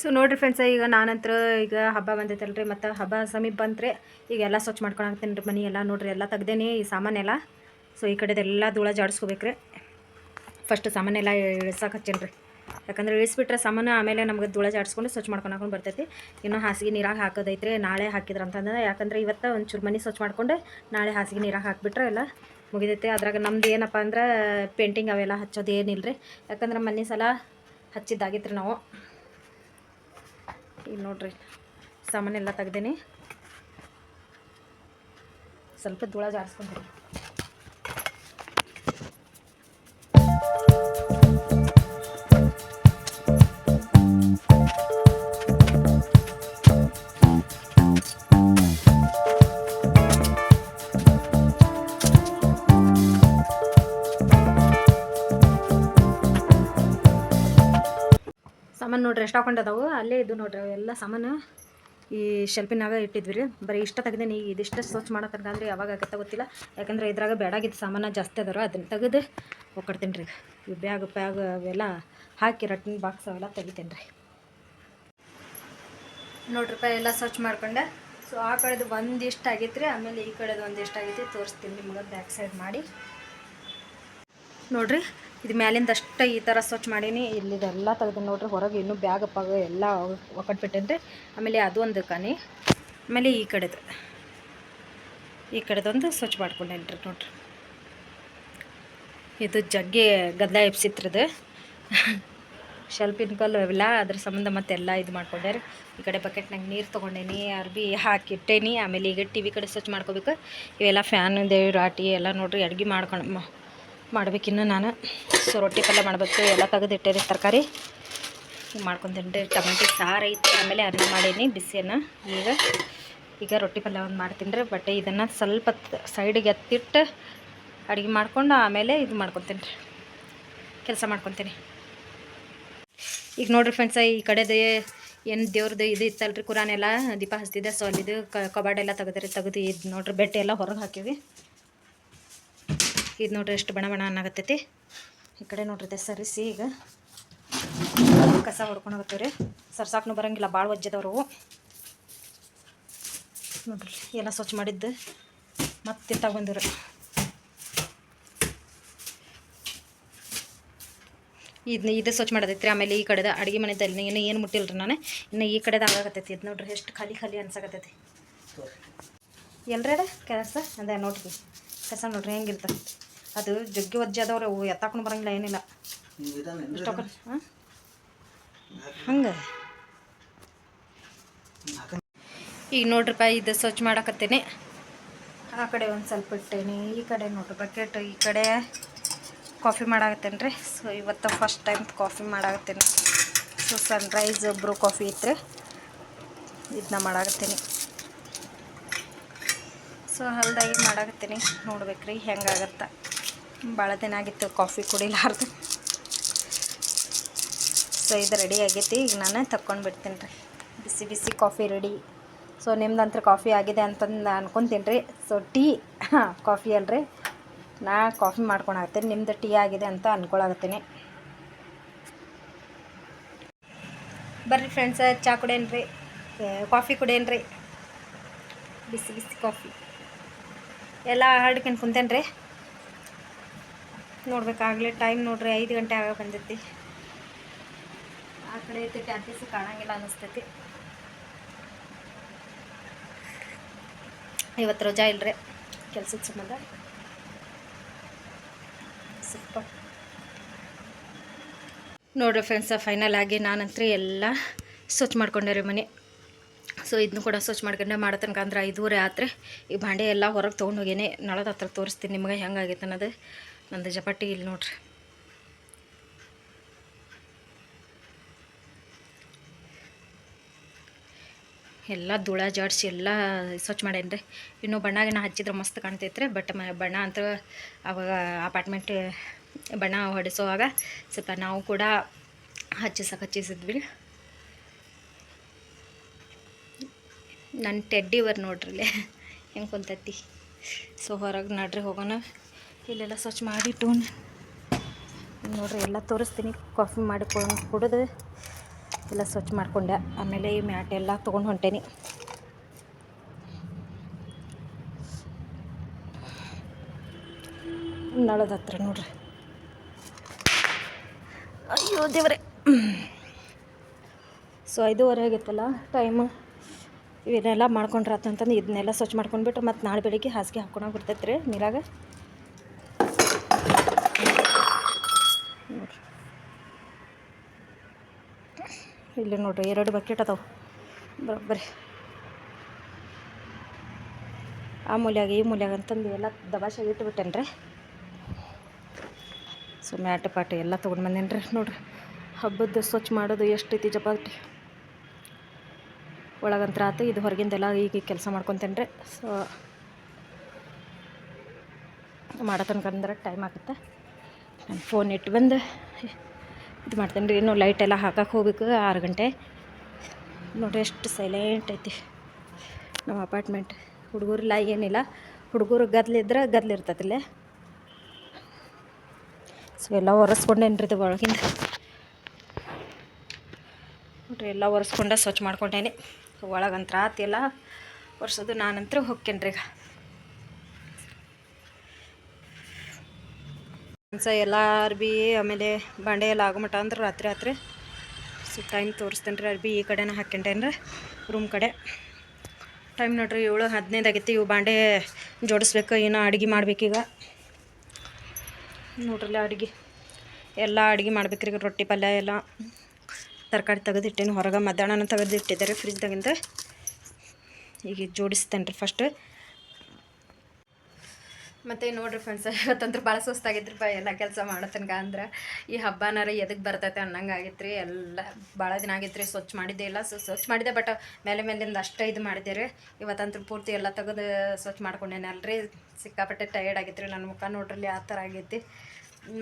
So ನೋಡಿರಿ friends ಈಗ ನಾನಂತರ ಈಗ ಹಬ್ಬ ಬಂದೈತಲ್ರಿ, ಮತ್ತು ಹಬ್ಬ ಸಮೀಪ ಬಂದರೆ ಈಗ ಎಲ್ಲ ಸ್ವಚ್ಛ ಮಾಡ್ಕೊಳಕ್ತೀನಿ ರೀ ಮನೆ ಎಲ್ಲ ನೋಡ್ರಿ, ಎಲ್ಲ ತೆಗ್ದೇನಿ ಈ ಸಾಮಾನೆಲ್ಲ ಸೊ ಈ ಕಡೆದೆಲ್ಲ ಧೂಳ ಜಾಡಿಸ್ಕೋಬೇಕ್ರಿ. ಫಸ್ಟ್ ಸಾಮಾನೆಲ್ಲ ಇಳಿಸಕ್ಕೆ ಹಚ್ಚೇನಿ ರೀ ಯಾಕಂದ್ರೆ ಇಳಿಸ್ಬಿಟ್ರೆ ಸಾಮಾನು ಆಮೇಲೆ ನಮ್ಗೆ ಧೂಳ ಜಾಡಿಸ್ಕೊಂಡು ಸ್ವಚ್ಛ ಮಾಡ್ಕೊಂಡು ಬರ್ತೈತಿ. ಇನ್ನು ಹಾಸಿಗೆ ನೀರಾಗ ಹಾಕೋದೈತ್ರಿ, ನಾಳೆ ಹಾಕಿದ್ರೆ ಅಂತಂದ್ರೆ, ಯಾಕಂದ್ರೆ ಇವತ್ತು ಒಂಚೂರು ಮನೆ ಸ್ವಚ್ಛ ಮಾಡ್ಕೊಂಡು ನಾಳೆ ಹಾಸಿಗೆ ನೀರಾಗ ಹಾಕಿಬಿಟ್ರೆ ಎಲ್ಲ ಮುಗಿದೈತೆ. ಅದ್ರಾಗ ನಮ್ದು ಏನಪ್ಪ ಅಂದ್ರೆ ಪೇಂಟಿಂಗ್ ಅವೆಲ್ಲ ಹಚ್ಚೋದು ಏನಿಲ್ಲ ರೀ ಯಾಕಂದ್ರೆ ಮನೆ ಸಲ ಹಚ್ಚಿದ್ದಾಗಿತ್ತು ನಾವು. ಈಗ ನೋಡ್ರಿ ಸಾಮಾನೆಲ್ಲ ತೆಗ್ದೇನೆ. ಸ್ವಲ್ಪ ಧೂಳ ಜಾಡಿಸ್ಕೊಂಡ್ರಿ ಸಾಮಾನು ನೋಡ್ರಿ, ಎಷ್ಟು ಹಾಕೊಂಡದಾವು ಅಲ್ಲೇ ಇದು ನೋಡ್ರಿ ಎಲ್ಲ ಸಾಮಾನು. ಈ ಶೆಲ್ಫಿನಾಗ ಇಟ್ಟಿದ್ವಿ ರೀ. ಬರೀ ಇಷ್ಟ ತೆಗ್ದೇನಿ ಈಗ ಇದಿಷ್ಟು ಸ್ವಚ್ಛ ಮಾಡೋ ತನಕ ಅಂದ್ರೆ ಯಾವಾಗ ಆಗತ್ತೆ ಗೊತ್ತಿಲ್ಲ. ಯಾಕಂದ್ರೆ ಇದ್ರಾಗ ಬೇಡಾಗಿದ್ದ ಸಾಮಾನು ಜಾಸ್ತಿ ಅದಾರ ಅದನ್ನ ತೆಗೆದು ಹೋಗ್ತೀನಿ ರೀ. ಈ ಬ್ಯಾಗ್, ಪ್ಯಾಗ್ ಅವೆಲ್ಲ ಹಾಕಿ ರಟ್ಟಿನ ಬಾಕ್ಸ್ ಅವೆಲ್ಲ ತೆಗಿತೀನಿ ರೀ. ನೋಡ್ರಿ ಎಲ್ಲ ಸ್ವಚ್ಛ ಮಾಡ್ಕೊಂಡೆ. ಸೊ ಆ ಕಡೆದು ಒಂದಿಷ್ಟು ಆಗೈತೆ ರೀ ಆಮೇಲೆ ಈ ಕಡೆದು ಒಂದಿಷ್ಟು ಆಗೈತಿ ತೋರಿಸ್ತೀನಿ ನಿಮ್ಗೆ ಬ್ಯಾಕ್ ಸೈಡ್ ಮಾಡಿ. ನೋಡ್ರಿ ಇದು ಮ್ಯಾಲಿಂದ ಅಷ್ಟೇ ಈ ಥರ ಸ್ವಚ್ಛ ಮಾಡೀನಿ. ಇಲ್ಲಿದೆಲ್ಲ ತೆಗೆದು ನೋಡ್ರಿ, ಹೊರಗೆ ಇನ್ನೂ ಬ್ಯಾಗ್ ಪಾಗ ಎಲ್ಲ ಒಕ್ಕಟ್ಬಿಟ್ಟೇನ್ರಿ. ಆಮೇಲೆ ಅದು ಒಂದು ಕಾನಿ. ಆಮೇಲೆ ಈ ಕಡೆದು. ಈ ಕಡೆದೊಂದು ಸ್ವಚ್ಛ ಮಾಡ್ಕೊಂಡೇನ್ರಿ ನೋಡ್ರಿ. ಇದು ಜಗ್ಗಿ ಗದ್ದಲ ಎಬ್ಸಿತ್ರದು. ಶೆಲ್ಪಿನ ಕಲ್ಲು ಅವೆಲ್ಲ ಅದ್ರ ಸಂಬಂಧ ಮತ್ತೆಲ್ಲ ಇದು ಮಾಡ್ಕೊಂಡೆ ರೀ ಈ ಕಡೆ ಬಕೆಟ್ನಾಗ ನೀರು ತೊಗೊಂಡೇನಿ, ಅರ್ಬಿ ಹಾಕಿಟ್ಟೇನಿ. ಆಮೇಲೆ ಈಗ ಟಿ ವಿ ಕಡೆ ಸ್ವಚ್ಛ ಮಾಡ್ಕೋಬೇಕು. ಇವೆಲ್ಲ ಫ್ಯಾನ್ ರಾಟಿ ಎಲ್ಲ ನೋಡ್ರಿ, ಅಡ್ಗೆ ಮಾಡ್ಕೊಂಡು ಮಾಡ್ಬೇಕಿನ್ನು ನಾನು. ಸೊ, ರೊಟ್ಟಿ ಪಲ್ಯ ಮಾಡಬೇಕು. ಎಲ್ಲ ತೆಗೆದಿಟ್ಟೇರಿ ತರಕಾರಿ. ಮಾಡ್ಕೊಂತೀನಿ ಟೊಮೆಟೊ, ಸಾರು ಐತಿ. ಆಮೇಲೆ ಅನ್ನ ಮಾಡೀನಿ ಬಿಸಿಯನ್ನು ಈಗ ಈಗ ರೊಟ್ಟಿ ಪಲ್ಯ ಒಂದು ಮಾಡ್ತೀನಿ ರೀ ಬಟ್ ಇದನ್ನು ಸ್ವಲ್ಪ ಸೈಡಿಗೆ ಎತ್ತಿಟ್ಟು ಅಡುಗೆ ಮಾಡ್ಕೊಂಡು ಆಮೇಲೆ ಇದು ಮಾಡ್ಕೊತೀನಿ ರೀ ಕೆಲಸ ಮಾಡ್ಕೊತೀನಿ. ಈಗ ನೋಡ್ರಿ ಫ್ರೆಂಡ್ಸ ಈ ಕಡೆದು ಏನು ದೇವ್ರದ್ದು ಇದು ಇತ್ತಲ್ರಿ ಕುರಾನ್ ಎಲ್ಲ ದೀಪ ಹಚ್ತಿದ್ದೆ ಸೊ, ಅಲ್ಲಿದು ಕಬಾಡೆಲ್ಲ ತೆಗೆದ್ರಿ, ತೆಗೆದು ಇದು ನೋಡ್ರಿ. ಬೆಟ್ಟೆ ಎಲ್ಲ ಹೊರಗೆ ಹಾಕಿವಿ. ಇದು ನೋಡ್ರಿ ಎಷ್ಟು ಬಣ ಬಣ ಅನ್ನಾಗತ್ತೈತಿ ಈ ಕಡೆ ನೋಡ್ರಿ ಸರಿಸಿ ಈಗ ಕಸ ಹೊಡ್ಕೊಂಡು ಹೋಗ್ತೀವಿ ರೀ ಸರ್ಸಾಕ್ನು ಬರಂಗಿಲ್ಲ ಭಾಳ ಒಜ್ಜದವ್ರು. ನೋಡ್ರಿ ಎಲ್ಲ ಸ್ವಚ್ಛ ಮಾಡಿದ್ದು ಮತ್ತೆ ತಗೊಂಡಿರು ಇದನ್ನ ಇದು ಸ್ವಚ್ಛ ಮಾಡೋದೈತ್ರಿ, ಆಮೇಲೆ ಈ ಕಡೆದ ಅಡುಗೆ ಮನೆದಲ್ಲಿ ಇನ್ನೂ ಏನು ಮುಟ್ಟಿಲ್ಲ ರೀ ನಾನು, ಇನ್ನು ಈ ಕಡೆದ ಆಗತ್ತೈತಿ ಇದು ನೋಡ್ರಿ ಎಷ್ಟು ಖಾಲಿ ಖಾಲಿ ಅನ್ಸಕತ್ತೈತಿ. ಎಲ್ರಿ ಕೆಲಸ? ಅದೇ ನೋಡ್ರಿ. ಕಸ ನೋಡ್ರಿ ಹೆಂಗಿರ್ತದೆ ಅದು ಜಗ್ಗಿ ಒಜ್ಜೆ ಅದಾವ್ರಿ ಅವು ಎತ್ತಾಕೊಂಡು ಬರಂಗಿಲ್ಲ, ಏನಿಲ್ಲ. ಇಷ್ಟೊಕ್ಕ ಹಾಂ ಹಂಗೆ. ಈಗ ನೋಡ್ರಿಪ್ಪ ಇದು ಸ್ವಚ್ಛ ಮಾಡಕತ್ತೀನಿ. ಆ ಕಡೆ ಒಂದು ಸ್ವಲ್ಪ ಇಟ್ಟೇನಿ, ಈ ಕಡೆ ನೋಡ್ರಿ ಬಕೆಟ್ ಈ ಕಡೆ ಕಾಫಿ ಮಾಡಾಕತ್ತೇನೆ ರೀ. ಸೊ ಇವತ್ತು ಫಸ್ಟ್ ಟೈಮ್ ಕಾಫಿ ಮಾಡಾಕತ್ತೇನೆ. ಸೊ ಸನ್ರೈಸ್ ಬ್ರೂ ಕಾಫಿ ಇತ್ತು ಇದನ್ನ ಮಾಡಾಕತ್ತೀನಿ. ಸೊ ಹಲ್ದಾಗಿ ಮಾಡಾಕತ್ತೀನಿ. ನೋಡ್ಬೇಕ್ರಿ ಹೆಂಗಾಗತ್ತ. ಭಾಳ ದಿನ ಆಗಿತ್ತು ಕಾಫಿ ಕುಡಿಲಾರ್ದು. ಸೊ ಇದು ರೆಡಿ ಆಗೈತಿ. ಈಗ ನಾನು ತಕ್ಕೊಂಡು ಬಿಡ್ತೀನಿ ರೀ. ಬಿಸಿ ಬಿಸಿ ಕಾಫಿ ರೆಡಿ ಸೊ ನಿಮ್ದಂತ್ರ ಕಾಫಿ ಆಗಿದೆ ಅಂತಂದು ಅನ್ಕೊತೀನಿ ರೀ. ಸೊ ಟೀ ಕಾಫಿ ಅಲ್ರಿ. ನಾ ಕಾಫಿ ಮಾಡ್ಕೊಳತ್ತೀನಿ ನಿಮ್ದು ಟೀ ಆಗಿದೆ ಅಂತ ಅನ್ಕೊಳಕತ್ತೀನಿ ಬರ್ರಿ ಫ್ರೆಂಡ್ಸ ಚಾ ಕುಡೇನ್ರಿ ಕಾಫಿ ಕುಡಿಯೇನ್ರಿ. ಬಿಸಿ ಬಿಸಿ ಕಾಫಿ. ಎಲ್ಲ ಹರಡ್ಕೊಂಡು ಕುಂತೇನ್ರಿ. ನೋಡ್ಬೇಕಾಗ್ಲಿ ಟೈಮ್ ನೋಡ್ರಿ, ಐದು ಗಂಟೆ ಆಗ ಬಂದೈತಿ. ಆ ಕಡೆ ಐತಿ ಟ್ಯಾಪಿಸ್ ಕಾಣಂಗಿಲ್ಲ ಅನ್ನಿಸ್ತೈತಿ ಇವತ್ತು ರಜಾ ಇಲ್ರಿ, ಕೆಲ್ಸದ ಸಂಬಂಧ. ಸ್ವಲ್ಪ. ನೋಡ್ರಿ ಫ್ರೆಂಡ್ಸ ಫೈನಲ್ ಆಗಿ ನಾನಂತ್ರ ಎಲ್ಲ ಸ್ವಚ್ಛ ಮಾಡ್ಕೊಂಡೆ ರೀ ಮನೆ. ಸೊ ಇದನ್ನು ಕೂಡ ಸ್ವಚ್ಛ ಮಾಡ್ಕೊಂಡೆ. ಮಾಡೋ ತನಕ ಅಂದ್ರೆ ಐದೂವರೆ ಆತ್ರಿ. ಈ ಭಾಂಡೆ ಎಲ್ಲ ಹೊರಗೆ ತೊಗೊಂಡು ಹೋಗೇನೆ. ನಳದ ಹತ್ರ ತೋರಿಸ್ತೀನಿ ನಿಮ್ಗೆ ಹೆಂಗಾಗೈತೆ ಅನ್ನೋದು. ನಂದು ಜಪಟ್ಟಿ ಇಲ್ಲಿ ನೋಡ್ರಿ. ಎಲ್ಲ ಧೂಳ ಜಾಡ್ಸಿ ಎಲ್ಲ ಸ್ವಚ್ಛ ಮಾಡೇನಿ ರೀ ಇನ್ನೂ ಬಣ್ಣ ಗಿಣ್ಣ ಹಚ್ಚಿದ್ರೆ ಮಸ್ತ್ ಕಾಣ್ತೈತೆ ರೀ ಬಟ್ ಬಣ್ಣ ಅಂತ ಅವಾಗ ಅಪಾರ್ಟ್ಮೆಂಟ್ ಬಣ್ಣ ಹೊಡೆಸೋವಾಗ ಸ್ವಲ್ಪ ನಾವು ಕೂಡ ಹಚ್ಚಿಸಕ್ಕೆ ಹಚ್ಚಿಸಿದ್ವಿ. ನನ್ನ ಟೆಡ್ಡಿ ಬರ್ ನೋಡ್ರಿ ಹೆಂಗೆ ಕುಂತೈತಿ. ಸೊ ಹೊರಗೆ ನಡ್ರಿ ಹೋಗೋಣ. ಇಲ್ಲೆಲ್ಲ ಸ್ವಚ್ಛ ಮಾಡಿಟ್ಟು ನೋಡ್ರಿ ಎಲ್ಲ ತೋರಿಸ್ತೀನಿ. ಕಾಫಿ ಮಾಡಿ ಕುಡಿದು ಎಲ್ಲ ಸ್ವಚ್ಛ ಮಾಡ್ಕೊಂಡೆ. ಆಮೇಲೆ ಈ ಮ್ಯಾಟ್ ಎಲ್ಲ ತೊಗೊಂಡು ಹೊಂಟೇನಿ. ನಳದ ಹತ್ರ ನೋಡ್ರಿ. ಅಯ್ಯೋ ದೇವರೇ. ಸೊ ಐದೂವರೆ ಆಗಿತ್ತಲ್ಲ ಟೈಮು. ಇವನ್ನೆಲ್ಲ ಮಾಡ್ಕೊಂಡ್ರೆ ಅಂತಂದು ಇದನ್ನೆಲ್ಲ ಸ್ವಚ್ಛ ಮಾಡ್ಕೊಂಡ್ಬಿಟ್ಟು ಮತ್ತು ನಾಳೆ ಬೆಳಿಗ್ಗೆ ಹಾಸಿಗೆ ಹಾಕ್ಕೊಳಕ್ಕೆ ಬರ್ತೈತೆ ರೀ ನೀರಾಗ. ಇಲ್ಲಿ ನೋಡ್ರಿ, ಎರಡು ಬಕೆಟ್ ಅದಾವೆ. ಬರೋಬ್ಬರಿ ಆ ಮೂಲ್ಯಾಗ, ಈ ಮೂಲ್ಯಾಗ ಅಂತಂದು ಎಲ್ಲ ದಬಾಶಾಗಿ ಇಟ್ಬಿಟ್ಟೇನ್ರಿ. ಸೊ, ಮ್ಯಾಟ್ ಪಾಟ್ ಎಲ್ಲ ತೊಗೊಂಡು ಬಂದೇನ್ರಿ ನೋಡ್ರಿ. ಹಬ್ಬದ ಸ್ವಚ್ಛ ಮಾಡೋದು ಎಷ್ಟೈತಿ ಜಪಾಟಿ ಒಳಗಂತ್ರ ಆತು, ಇದು ಹೊರಗಿಂದೆಲ್ಲ ಈಗ ಕೆಲಸ ಮಾಡ್ಕೊತೇನ್ರಿ. ಸೊ, ಮಾಡೋ ಟೈಮ್ ಆಗುತ್ತೆ. ನಾನು ಫೋನ್ ಇಟ್ಟು ಬಂದು ಇದು ಮಾಡ್ತೇನೆ ರೀ ಇನ್ನು ಲೈಟ್ ಎಲ್ಲ ಹಾಕಕ್ಕೆ ಹೋಗ್ಬೇಕು, ಆರು ಗಂಟೆ. ನೋಡ್ರಿ ಎಷ್ಟು ಸೈಲೆಂಟ್ ಐತಿ. ನಮ್ಮ ಅಪಾರ್ಟ್ಮೆಂಟ್ ಹುಡುಗರಿಲ್ಲ ಏನಿಲ್ಲ. ಹುಡುಗರು ಗದ್ಲಿದ್ರೆ ಗದ್ಲಿರ್ತತಿಲ್ಲೇ ಸೊ ಎಲ್ಲ ಒರೆಸ್ಕೊಂಡೇನಿ ರೀ ಒಳಗಿಂದ. ನೋಡ್ರಿ, ಎಲ್ಲ ಒರೆಸ್ಕೊಂಡೆ ಸ್ವಚ್ಛ ಮಾಡ್ಕೊಂಡೇನಿ. ಒಳಗಂತ್ರ ಆತಿಲ್ಲ ಒರೆಸೋದು ನಾನಂತರ ಹೋಗ್ತೇನೆ ರೀ ಈಗ. ಸೊ ಎಲ್ಲ ಅರ್ಬಿ ಆಮೇಲೆ ಬಾಂಡೆ ಎಲ್ಲ ಆಗೋ ಅಂದ್ರೆ ರಾತ್ರಿ ರಾತ್ರಿ ಸೊ ಟೈಮ್ ತೋರಿಸ್ತೇನೆ ರೀ ಅರ್ಬಿ ಈ ಕಡೆನ ಹಾಕ್ಕೊಂಡೇನಿ ರೀ ರೂಮ್ ಕಡೆ. ಟೈಮ್ ನೋಡ್ರಿ ಏಳು ಹದಿನೈದು ಆಗೈತಿ, ಇವು ಬಾಂಡೆ ಜೋಡಿಸ್ಬೇಕು ಏನೋ ಅಡುಗೆ ಮಾಡ್ಬೇಕೀಗ. ನೋಡ್ರಲ್ಲ ಅಡುಗೆ. ಎಲ್ಲ ಅಡುಗೆ ಮಾಡ್ಬೇಕ್ರಿ ಈಗ ರೊಟ್ಟಿ ಪಲ್ಯ ಎಲ್ಲ. ತರಕಾರಿ ತೆಗೆದಿಟ್ಟೇನು, ಹೊರಗೆ ಮಧ್ಯಾಹ್ನ ತೆಗೆದಿಟ್ಟಿದ್ದಾರೆ ಫ್ರಿಜ್ದಾಗಿಂದ ಈಗ ಜೋಡಿಸ್ತೇನೆ ರೀ ಫಸ್ಟ್ ಮತ್ತು ನೋಡ್ರಿ ಫ್ರೆಂಡ್ಸ್ ಇವತ್ತಂದ್ರೆ ಭಾಳ ಸುಸ್ತಾಗಿದ್ರಿ ಬಾ, ಎಲ್ಲ ಕೆಲಸ ಮಾಡೋ ತನಕ ಅಂದ್ರೆ ಈ ಹಬ್ಬನಾರ ಎದಕ್ಕೆ ಬರ್ತೈತೆ ಅನ್ನಂಗೆ ಆಗಿತ್ತು ರೀ ಎಲ್ಲ ಭಾಳ ದಿನ ಆಗಿತ್ತು ರೀ ಸ್ವಚ್ಛ ಮಾಡಿದ್ದೆ ಇಲ್ಲ, ಸೊ, ಸ್ವಚ್ಛ ಮಾಡಿದೆ ಬಟ್ ಮೇಲೆ ಮೇಲಿಂದ ಅಷ್ಟೇ ಇದು ಮಾಡಿದ್ದೆ ರೀ ಇವತ್ತಂತೂ ಪೂರ್ತಿ ಎಲ್ಲ ತೆಗೆದು ಸ್ವಚ್ಛ ಮಾಡ್ಕೊಂಡೇನಲ್ರಿ. ಸಿಕ್ಕಾಪಟ್ಟೆ ಟಯರ್ಡ್ ಆಗಿತ್ತು ರೀ ನನ್ನ ಮುಖ ನೋಡ್ರಲ್ಲಿ ಆ ಥರ ಆಗೈತಿ.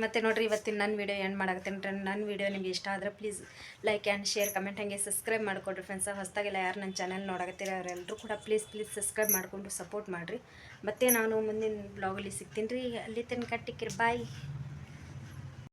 ಮತ್ತು ನೋಡಿರಿ ಇವತ್ತಿನ ನನ್ನ ವೀಡಿಯೋ ಎಂಡ್ ಮಾಡಾಕತ್ತೀನಿ ನನ್ನ ವೀಡಿಯೋ ನಿಮ್ಗೆ ಇಷ್ಟ ಆದರೆ please like and share comment ಹಾಗೆ ಸಬ್ಸ್ಕ್ರೈಬ್ ಮಾಡಿಕೊಡ್ರಿ ಫ್ರೆಂಡ್ಸ್ ಹೊಸದಾಗೆಲ್ಲ ಯಾರು ನನ್ನ ಚಾನಲ್ ನೋಡಾಕತ್ತೀರ ಅವರೆಲ್ಲರೂ ಕೂಡ ಪ್ಲೀಸ್ ಪ್ಲೀಸ್ ಸಬ್ಸ್ಕ್ರೈಬ್ ಮಾಡಿಕೊಂಡು ಸಪೋರ್ಟ್ ಮಾಡಿರಿ. ಮತ್ತು ನಾನು ಮುಂದಿನ ಬ್ಲಾಗಲ್ಲಿ ಸಿಗ್ತೀನಿ ರೀ. ಅಲ್ಲಿ ತನಕ ಟಿಕ್ಕಿರಿ ಬಾಯ್